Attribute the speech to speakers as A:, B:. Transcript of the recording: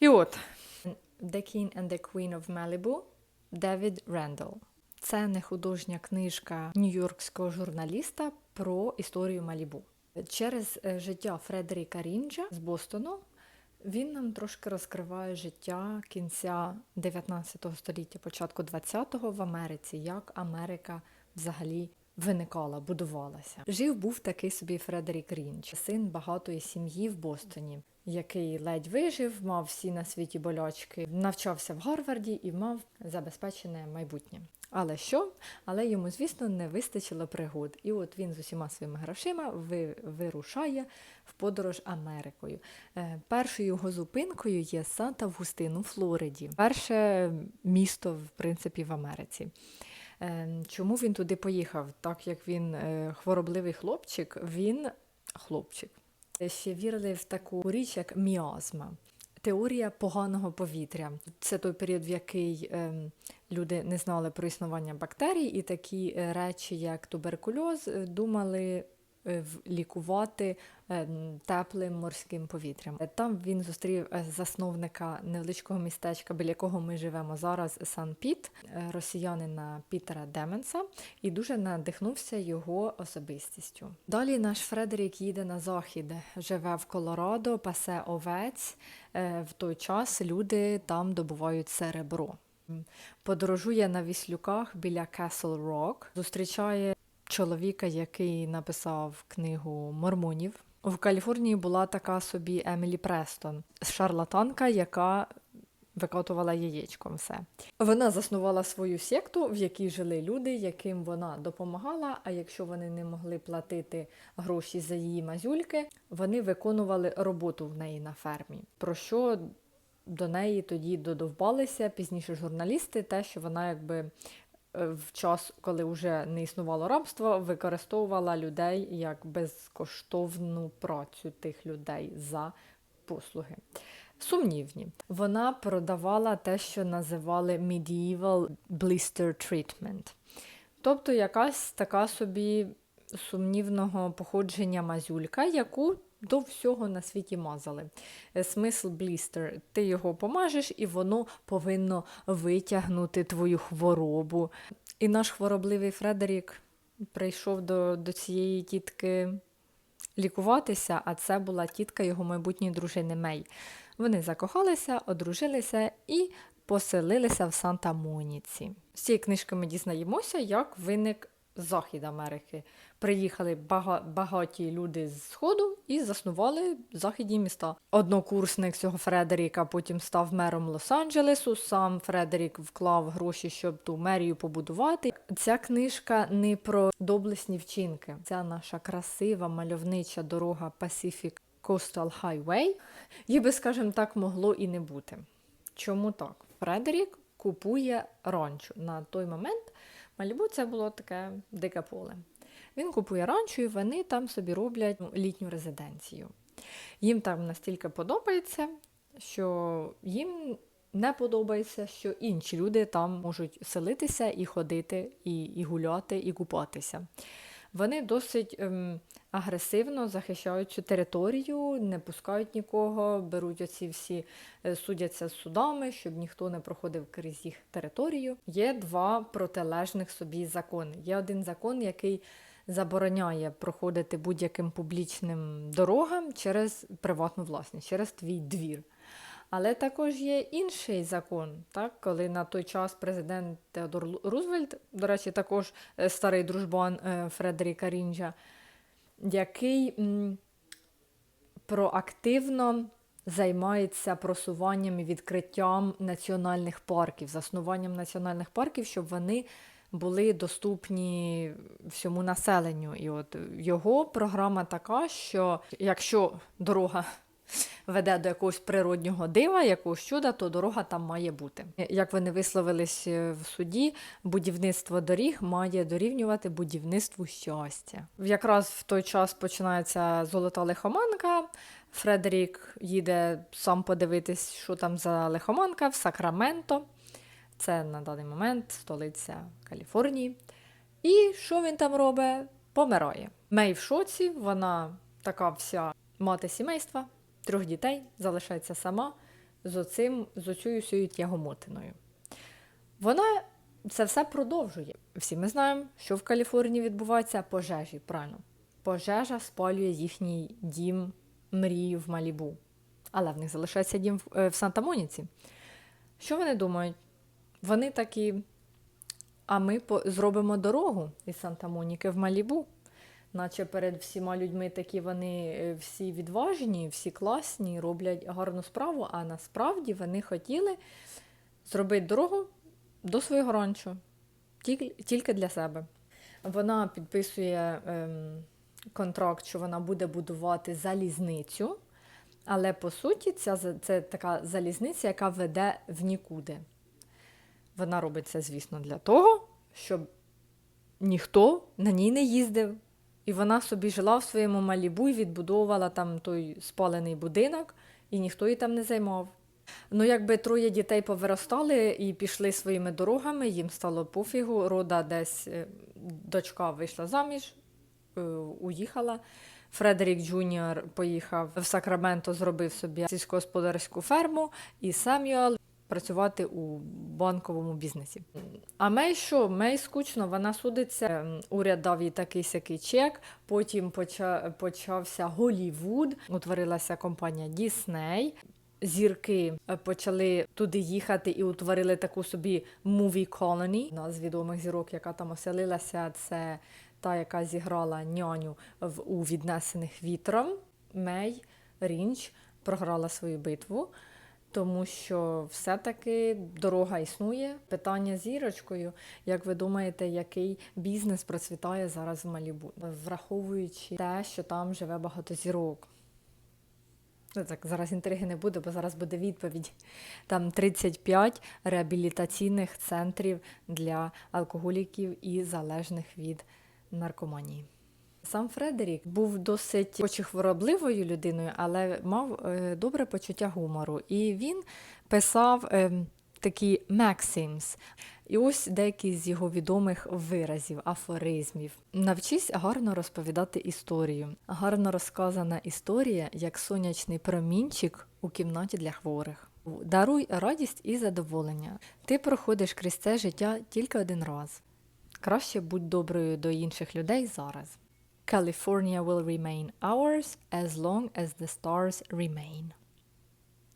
A: І от The King and the Queen of Malibu Девід Рендл. Це не художня книжка нью-йоркського журналіста про історію Малібу. Через е, життя Фредеріка Рінджа з Бостону він нам трошки розкриває життя кінця 19 століття, початку 20-го в Америці, як Америка взагалі виникала, будувалася. Жив був такий собі Фредерік Рінч, син багатої сім'ї в Бостоні, який ледь вижив, мав всі на світі болячки, навчався в Гарварді і мав забезпечене майбутнє. Але що? Але йому, звісно, не вистачило пригод. І от він з усіма своїми грошима ви, вирушає в подорож Америкою. Е, першою його зупинкою є Санта-Августин у Флориді, перше місто, в принципі, в Америці. Е, Чому він туди поїхав? Так як він е, хворобливий хлопчик, він хлопчик. Ще вірили в таку річ, як міазма. Теорія поганого повітря. Це той період, в який ем, люди не знали про існування бактерій, і такі е, речі, як туберкульоз, е, думали е, лікувати ем, теплим морським повітрям. Е, Там він зустрів е, засновника невеличкого містечка, біля якого ми живемо зараз, Сан-Піт, е, росіянина Пітера Деменса, і дуже надихнувся його особистістю. Далі наш Фредерік їде на захід, живе в Колорадо, пасе овець. Е, В той час люди там добувають серебро. Подорожує на віслюках біля Castle Rock, зустрічає чоловіка, який написав книгу Мормонів. В Каліфорнії була така собі Емілі Престон, шарлатанка, яка викатувала яєчком все. Вона заснувала свою секту, в якій жили люди, яким вона допомагала. А якщо вони не могли платити гроші за її мазюльки, вони виконували роботу в неї на фермі. Про що до неї тоді додовбалися пізніше журналісти, те, що вона якби в час, коли вже не існувало рабства, використовувала людей як безкоштовну працю тих людей за послуги. Сумнівні. Вона продавала те, що називали medieval blister treatment. Тобто якась така собі сумнівного походження мазюлька, яку до всього на світі мазали. Е, Смисл блістер, ти його помажеш, і воно повинно витягнути твою хворобу. І наш хворобливий Фредерік прийшов до, до цієї тітки лікуватися, а це була тітка його майбутньої дружини Мей. Вони закохалися, одружилися і поселилися в Санта-Моніці. З цієї книжки ми дізнаємося, як виник Захід Америки. Приїхали бага- багаті люди з Сходу і заснували західні міста. Однокурсник цього Фредеріка потім став мером Лос-Анджелесу. Сам Фредерік вклав гроші, щоб ту мерію побудувати. Ця книжка не про доблесні вчинки. Ця наша красива мальовнича дорога Pacific Coastal Highway. Їй би, скажімо так, могло і не бути. Чому так? Фредерік купує ранчо. На той момент Малібу це було таке дике поле. Він купує ранчо, і вони там собі роблять ну, літню резиденцію. Їм там настільки подобається, що їм не подобається, що інші люди там можуть селитися і ходити, і, і гуляти, і купатися. Вони досить ем, агресивно захищають цю територію, не пускають нікого, беруть оці всі, е, судяться з судами, щоб ніхто не проходив крізь їх територію. Є два протилежних собі закони. Є один закон, який забороняє проходити будь-яким публічним дорогам через приватну власність, через твій двір. Але також є інший закон, так, коли на той час президент Теодор Рузвельт, до речі, також е, старий дружбан е, Фредеріка Рінджа, який проактивно займається просуванням і відкриттям національних парків, заснуванням національних парків, щоб вони були доступні всьому населенню. І от його програма така, що якщо дорога веде до якогось природнього дива, якогось чуда, то дорога там має бути. Як вони висловились е, в суді, будівництво доріг має дорівнювати будівництву щастя. Якраз в той час починається золота лихоманка. Фредерік їде сам подивитись, що там за лихоманка в Сакраменто. Це на даний момент столиця Каліфорнії. І що він там робить? Помирає. Мей в шоці, вона така вся мати сімейства, трьох дітей, залишається сама. з оцим, з оцею всією тягомотиною. Вона це все продовжує. Всі ми знаємо, що в Каліфорнії відбувається пожежі, правильно. Пожежа спалює їхній дім мрію в Малібу. Але в них залишається дім в, е, в Санта-Моніці. Що вони думають? Вони такі, а ми зробимо дорогу із Санта-Моніки в Малібу. Наче перед всіма людьми такі вони е, всі відважні, всі класні, роблять гарну справу, а насправді вони хотіли зробити дорогу до свого тільки, тільки для себе. Вона підписує ем, контракт, що вона буде будувати залізницю, але по суті ця, це така залізниця, яка веде в нікуди. Вона робить це, звісно, для того, щоб ніхто на ній не їздив. І вона собі жила в своєму малібу і відбудовувала там той спалений будинок, і ніхто її там не займав. Ну, якби троє дітей повиростали і пішли своїми дорогами, їм стало пофігу. Рода десь е, дочка вийшла заміж, е, уїхала. Фредерік Джуніор поїхав в Сакраменто, зробив собі сільськогосподарську ферму, і Семюел працювати у банковому бізнесі. А Мей що? Мей скучно, вона судиться. Ем, Уряд дав їй такий сякий чек. Потім поча- почався Голівуд, утворилася компанія Дісней. Зірки е, почали туди їхати і утворили таку собі movie colony. Одна з відомих зірок, яка там оселилася, це та, яка зіграла няню в у віднесених вітром. Мей Рінч програла свою битву, тому що все-таки дорога існує. Питання зірочкою. Як ви думаєте, який бізнес процвітає зараз в Малібу, враховуючи те, що там живе багато зірок? Ну, так, зараз інтриги не буде, бо зараз буде відповідь. Там 35 реабілітаційних центрів для алкоголіків і залежних від наркоманії. Сам Фредерік був досить хоч хворобливою людиною, але мав е, добре почуття гумору. І він писав е, такі maxims. І ось деякі з його відомих виразів, афоризмів. Навчись гарно розповідати історію. Гарно розказана історія, як сонячний промінчик у кімнаті для хворих. Даруй радість і задоволення. Ти проходиш крізь це життя тільки один раз. Краще будь доброю до інших людей зараз. California will remain ours as long as the stars remain.